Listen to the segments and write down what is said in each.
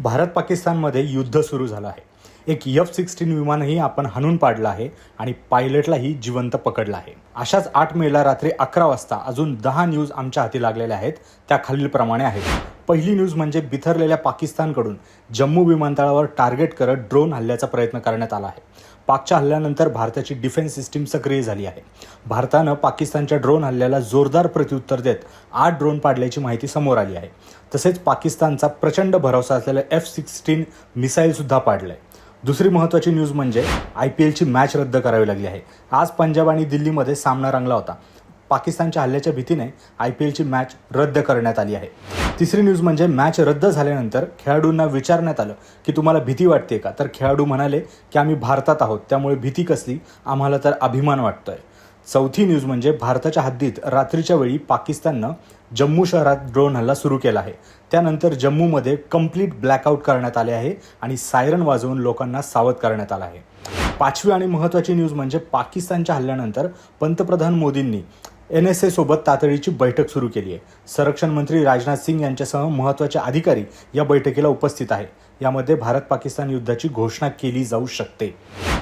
भारत पाकिस्तानमध्ये युद्ध सुरू झालं आहे. एक यफ सिक्स्टीन विमानही आपण हाणून पाडलं आहे आणि पायलटलाही जिवंत पकडलं आहे. अशाच आठ मेला रात्री अकरा वाजता अजून दहा न्यूज आमच्या हाती लागलेल्या आहेत. त्या खालीलप्रमाणे आहेत. पहिली न्यूज म्हणजे बिथरलेल्या पाकिस्तानकडून जम्मू विमानतळावर टार्गेट करत ड्रोन हल्ल्याचा प्रयत्न करण्यात आला आहे. पाकच्या हल्ल्यानंतर भारताची डिफेन्स सिस्टीम सक्रिय झाली आहे. भारतानं पाकिस्तानच्या ड्रोन हल्ल्याला जोरदार प्रत्युत्तर देत आठ ड्रोन पाडल्याची माहिती समोर आली आहे. तसेच पाकिस्तानचा प्रचंड भरोसा असलेलं एफ सिक्स्टीन मिसाईलसुद्धा पाडलंय. दुसरी महत्त्वाची न्यूज म्हणजे आय पी एलची मॅच रद्द करावी लागली आहे. आज पंजाब आणि दिल्लीमध्ये सामना रंगला होता. पाकिस्तानच्या हल्ल्याच्या भीतीने आय पी एलची मॅच रद्द करण्यात आली आहे. तिसरी न्यूज म्हणजे मॅच रद्द झाल्यानंतर खेळाडूंना विचारण्यात आलं की तुम्हाला भीती वाटते का? तर खेळाडू म्हणाले की आम्ही भारतात आहोत त्यामुळे भीती कसली? आम्हाला तर अभिमान वाटतोय. चौथी न्यूज म्हणजे भारताच्या हद्दीत रात्रीच्या वेळी पाकिस्ताननं जम्मू शहरात ड्रोन हल्ला सुरू केला आहे. त्यानंतर जम्मूमध्ये कंप्लीट ब्लॅकआउट करण्यात आले आहे आणि सायरन वाजवून लोकांना सावध करण्यात आलं आहे. पाचवी आणि महत्त्वाची न्यूज म्हणजे पाकिस्तानच्या हल्ल्यानंतर पंतप्रधान मोदींनी एन एस सोबत तातडीची बैठक सुरू केली आहे. संरक्षण मंत्री राजनाथ सिंग यांच्यासह महत्त्वाचे अधिकारी या बैठकीला उपस्थित आहे यामध्ये भारत पाकिस्तान युद्धाची घोषणा केली जाऊ शकते.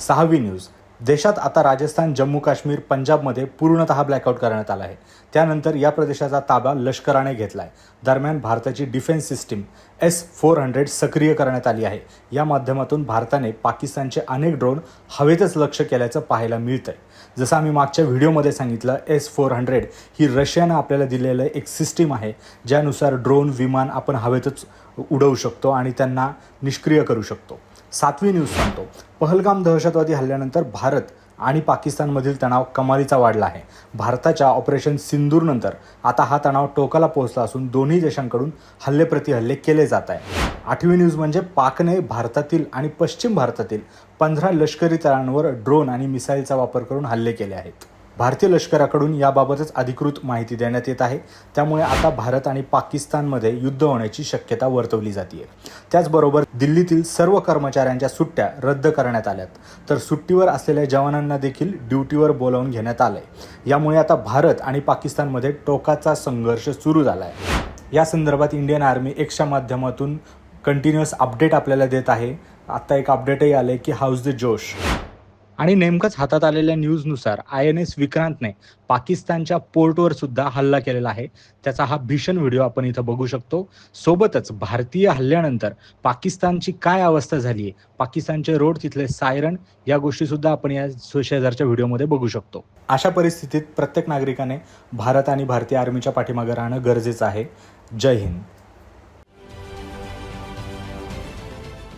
सहावी न्यूज. देशात आता राजस्थान जम्मू काश्मीर पंजाबमध्ये पूर्णतः ब्लॅकआउट करण्यात आला आहे. त्यानंतर या प्रदेशाचा ताबा लष्कराने घेतला आहे दरम्यान भारताची defence system S four hundred सक्रिय करण्यात आली आहे. या माध्यमातून भारताने पाकिस्तानचे अनेक ड्रोन हवेतच लक्ष केल्याचं पाहायला मिळतंय. जसं आम्ही मागच्या व्हिडिओमध्ये सांगितलं एस फोर हंड्रेड ही रशियानं आपल्याला दिलेलं एक सिस्टीम आहे ज्यानुसार ड्रोन विमान आपण हवेतच उडवू शकतो आणि त्यांना निष्क्रिय करू शकतो. सातवी न्यूज सांगतो. पहलगाम दहशतवादी हल्ल्यानंतर भारत आणि पाकिस्तानमधील तणाव कमालीचा वाढला आहे. भारताच्या ऑपरेशन सिंदूरनंतर आता हा तणाव टोकाला पोहोचला असून दोन्ही देशांकडून हल्ले प्रतिहल्ले केले जात आहे आठवी न्यूज म्हणजे पाकने भारतातील आणि पश्चिम भारतातील पंधरा लष्करी तळांवर ड्रोन आणि मिसाईलचा वापर करून हल्ले केले आहेत. भारतीय लष्कराकडून याबाबतच अधिकृत माहिती देण्यात येत आहे. त्यामुळे आता भारत आणि पाकिस्तानमध्ये युद्ध होण्याची शक्यता वर्तवली जाते त्याचबरोबर दिल्लीतील सर्व कर्मचाऱ्यांच्या सुट्ट्या रद्द करण्यात आल्यात. तर सुट्टीवर असलेल्या जवानांना देखील ड्युटीवर बोलावून घेण्यात आलंय. यामुळे आता भारत आणि पाकिस्तानमध्ये टोकाचा संघर्ष सुरू झाला आहे या संदर्भात इंडियन आर्मी एक्सच्या माध्यमातून कंटिन्युअस अपडेट आपल्याला देत आहे. आत्ता एक अपडेटही आले की हाऊस द जोश. आणि नेमकंच हातात आलेल्या न्यूजनुसार आय एन एस विक्रांतने पाकिस्तानच्या पोर्टवर सुद्धा हल्ला केलेला आहे. त्याचा हा भीषण व्हिडिओ आपण इथं बघू शकतो. सोबतच भारतीय हल्ल्यानंतर पाकिस्तानची काय अवस्था झाली आहे पाकिस्तानचे रोड तिथले सायरन या गोष्टी सुद्धा आपण या शेजारच्या व्हिडिओमध्ये बघू शकतो. अशा परिस्थितीत प्रत्येक नागरिकाने भारत आणि भारतीय आर्मीच्या पाठीमागे राहणं गरजेचं आहे. जय हिंद.